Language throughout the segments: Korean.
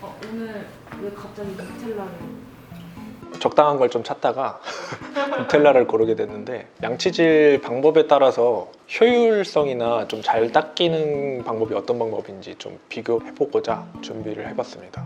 어, 오늘 왜 갑자기 누텔라를? 적당한 걸 좀 찾다가 누텔라를 고르게 됐는데 양치질 방법에 따라서 효율성이나 좀 잘 닦이는 방법이 어떤 방법인지 좀 비교해보고자 준비를 해봤습니다.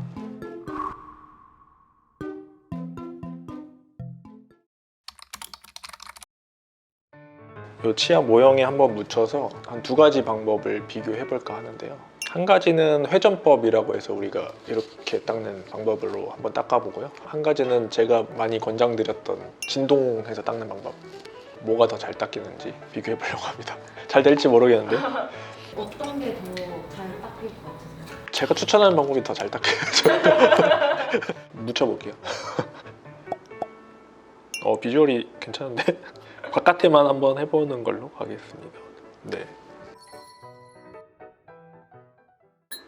이 치아 모형에 한번 묻혀서 한 두 가지 방법을 비교해 볼까 하는데요. 한 가지는 회전법이라고 해서 우리가 이렇게 닦는 방법으로 한번 닦아보고요. 한 가지는 제가 많이 권장드렸던 진동해서 닦는 방법. 뭐가 더 잘 닦이는지 비교해 보려고 합니다. 잘 될지 모르겠는데 어떤 게 더 잘 닦일 것 같으세요? 제가 추천하는 방법이 더 잘 닦여요. 묻혀볼게요. 어 비주얼이 괜찮은데 바깥에만 한번 해보는 걸로 하겠습니다. 네.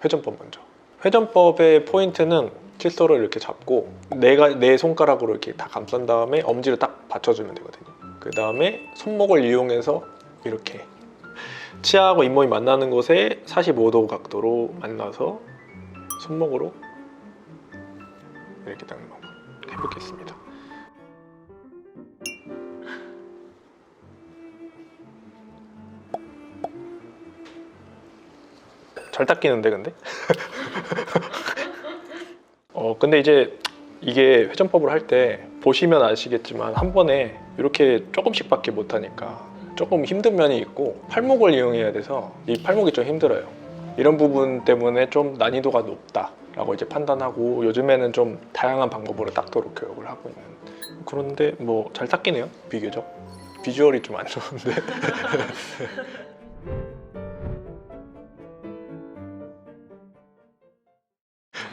회전법 먼저. 회전법의 포인트는 칫솔을 이렇게 잡고 내가 내 손가락으로 이렇게 다 감싼 다음에 엄지를 딱 받쳐주면 되거든요. 그 다음에 손목을 이용해서 이렇게 치아하고 잇몸이 만나는 곳에 45도 각도로 만나서 손목으로 이렇게 방법 해보겠습니다. 잘 닦이는데 근데? 어 근데 이제 이게 회전법을 할 때 보시면 아시겠지만 한 번에 이렇게 조금씩밖에 못 하니까 조금 힘든 면이 있고 팔목을 이용해야 돼서 이 팔목이 좀 힘들어요. 이런 부분 때문에 좀 난이도가 높다 라고 이제 판단하고 요즘에는 좀 다양한 방법으로 닦도록 교육을 하고 있는 그런데 뭐 잘 닦이네요 비교적 비주얼이 좀 안 좋은데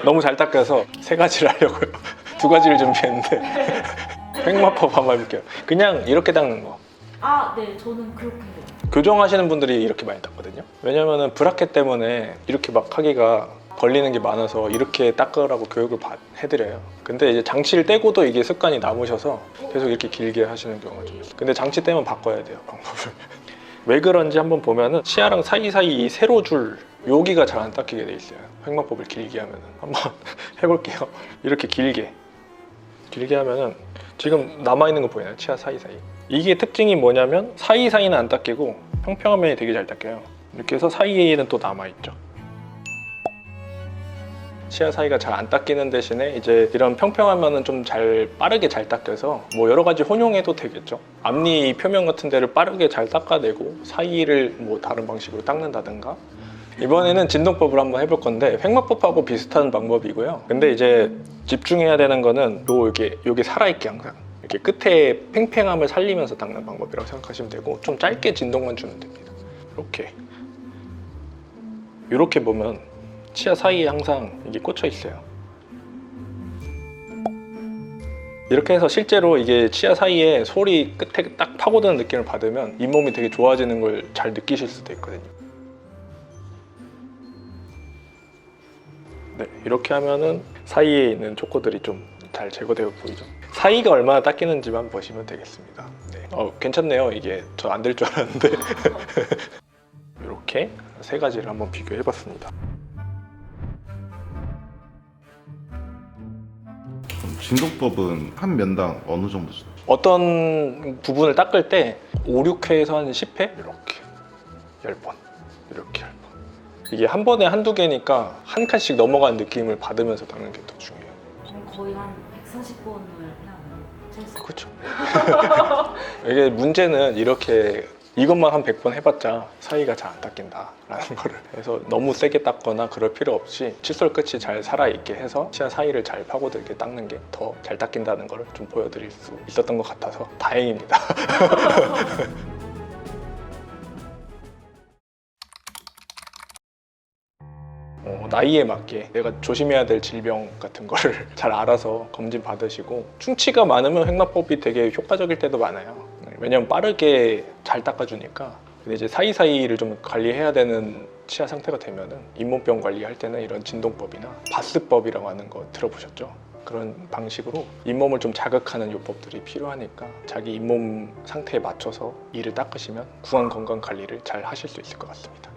너무 잘 닦여서 세 가지를 하려고요 두 가지를 준비했는데 횡마법 한번 해볼게요 그냥 이렇게 닦는 거 아, 네, 저는 그렇게 해요. 교정하시는 분들이 이렇게 많이 닦거든요. 왜냐면은 브라켓 때문에 이렇게 막 하기가 벌리는 게 많아서 이렇게 닦으라고 교육을 받- 해드려요. 근데 이제 장치를 떼고도 이게 습관이 남으셔서 계속 이렇게 길게 하시는 경우가 좀 있어요. 근데 장치 떼면 바꿔야 돼요, 방법을. 왜 그런지 한번 보면은 치아랑 사이사이 이 세로줄 여기가 잘 안 닦이게 돼 있어요. 횡마법을 길게 하면은 한번 해볼게요. 이렇게 길게 길게 하면은 지금 남아 있는 거 보이나요? 치아 사이사이. 이게 특징이 뭐냐면 사이사이는 안 닦이고 평평한 면이 되게 잘 닦여요. 이렇게 해서 사이에는 또 남아 있죠. 치아 사이가 잘 안 닦이는 대신에 이제 이런 평평한 면은 좀 잘 빠르게 잘 닦여서 뭐 여러 가지 혼용해도 되겠죠. 앞니 표면 같은 데를 빠르게 잘 닦아내고 사이를 뭐 다른 방식으로 닦는다든가 이번에는 진동법을 한번 해볼 건데 횡마법하고 비슷한 방법이고요. 근데 이제 집중해야 되는 거는 요 이게 여기 살아있게 항상 이렇게 끝에 팽팽함을 살리면서 닦는 방법이라고 생각하시면 되고 좀 짧게 진동만 주면 됩니다. 이렇게 이렇게 보면 치아 사이에 항상 이게 꽂혀 있어요. 이렇게 해서 실제로 이게 치아 사이에 소리 끝에 딱 파고드는 느낌을 받으면 잇몸이 되게 좋아지는 걸 잘 느끼실 수도 있거든요. 네, 이렇게 하면은 사이에 있는 초코들이 좀 잘 제거되어 보이죠. 사이가 얼마나 닦이는지만 보시면 되겠습니다. 네. 어, 괜찮네요. 이게 저 안 될 줄 알았는데 이렇게 세 가지를 한번 비교해봤습니다. 진동법은 한 면당 어느 정도 수- 어떤 부분을 닦을 때 5, 6회에서 한 10회 이렇게 10번 이렇게 10번 이게 한 번에 한두 개니까 한 칸씩 넘어가는 느낌을 받으면서 닦는 게 더 중요해요. 거의 한 140번을 해야 그렇죠. 이게 문제는 이렇게 이것만 한 100번 해봤자 사이가 잘 안 닦인다라는 거를 해서 너무 세게 닦거나 그럴 필요 없이 칫솔 끝이 잘 살아있게 해서 치아 사이를 잘 파고들게 닦는 게 더 잘 닦인다는 거를 좀 보여드릴 수 있었던 것 같아서 다행입니다. 어, 나이에 맞게 내가 조심해야 될 질병 같은 거를 잘 알아서 검진 받으시고 충치가 많으면 횡마법이 되게 효과적일 때도 많아요. 왜냐면 빠르게 잘 닦아주니까. 근데 이제 사이사이를 좀 관리해야 되는 치아 상태가 되면은 잇몸병 관리할 때는 이런 진동법이나 바스법이라고 하는 거 들어보셨죠? 그런 방식으로 잇몸을 좀 자극하는 요법들이 필요하니까 자기 잇몸 상태에 맞춰서 이를 닦으시면 구강 건강 관리를 잘 하실 수 있을 것 같습니다.